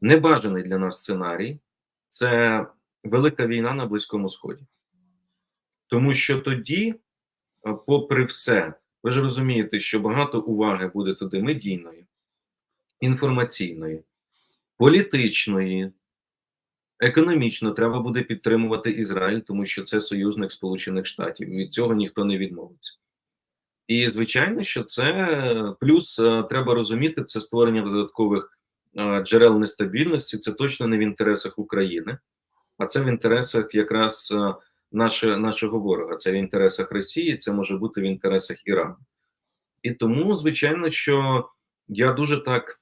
Небажаний для нас сценарій це велика війна на Близькому Сході. Тому що тоді, попри все, ви ж розумієте, що багато уваги буде туди медійної, інформаційної, політичної, економічно треба буде підтримувати Ізраїль, тому що це союзник Сполучених Штатів. Від цього ніхто не відмовиться. І звичайно, що це плюс е, треба розуміти, це створення додаткових е, джерел нестабільності. Це точно не в інтересах України, а це в інтересах якраз е, наше, нашого ворога. Це в інтересах Росії, це може бути в інтересах Ірану. І тому, звичайно, що я дуже так,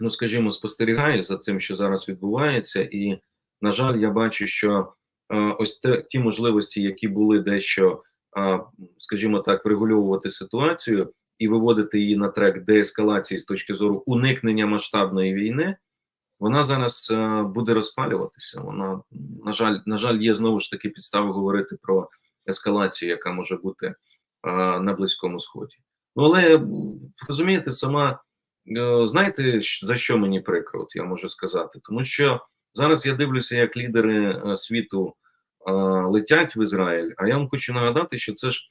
ну скажімо, спостерігаю за цим, що зараз відбувається, і на жаль, я бачу, що е, ось те, ті можливості, які були дещо, е, скажімо так, врегульовувати ситуацію і виводити її на трек деескалації з точки зору уникнення масштабної війни, вона зараз е, буде розпалюватися. Вона на жаль, на жаль, є знову ж таки підстави говорити про ескалацію, яка може бути е, на близькому сході. Ну але розумієте, сама е, знаєте, за що мені прикро? От я можу сказати, тому що зараз я дивлюся, як лідери світу летять в Ізраїль. А я вам хочу нагадати, що це ж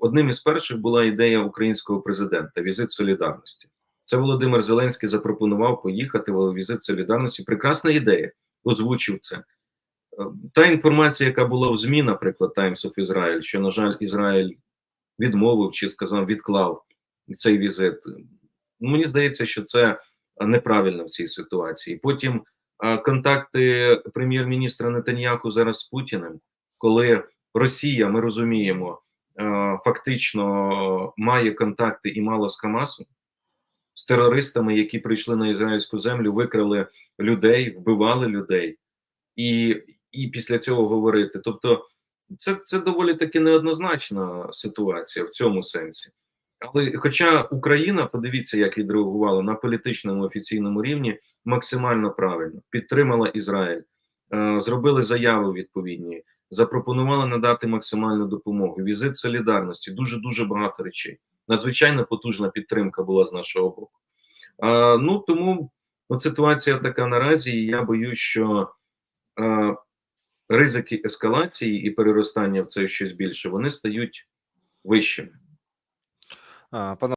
одним із перших була ідея українського президента візит солідарності. Це Володимир Зеленський запропонував поїхати в візит солідарності. Прекрасна ідея, озвучив це. Е, Та інформація, яка була в ЗМІ, наприклад, Times of Israel, що, на жаль, Ізраїль відмовив чи сказав, відклав цей візит. Мені здається, що це неправильно в цій ситуації. Потім е, контакти прем'єр-міністра Нетаньяху зараз з Путіним, коли Росія, ми розуміємо, е, фактично має контакти і мало з Хамасом, з терористами, які прийшли на ізраїльську землю, викрали людей, вбивали людей, і, і після цього говорити. Тобто, це, це доволі таки неоднозначна ситуація в цьому сенсі. Але хоча Україна, подивіться, як відреагувала на політичному офіційному рівні, максимально правильно підтримала Ізраїль, е, зробили заяви відповідні, запропонували надати максимальну допомогу. Візит солідарності, дуже дуже багато речей. Надзвичайно потужна підтримка була з нашого боку. А, ну тому от ситуація така наразі, і я боюсь, що е, ризики ескалації і переростання в це щось більше вони стають вищими. А,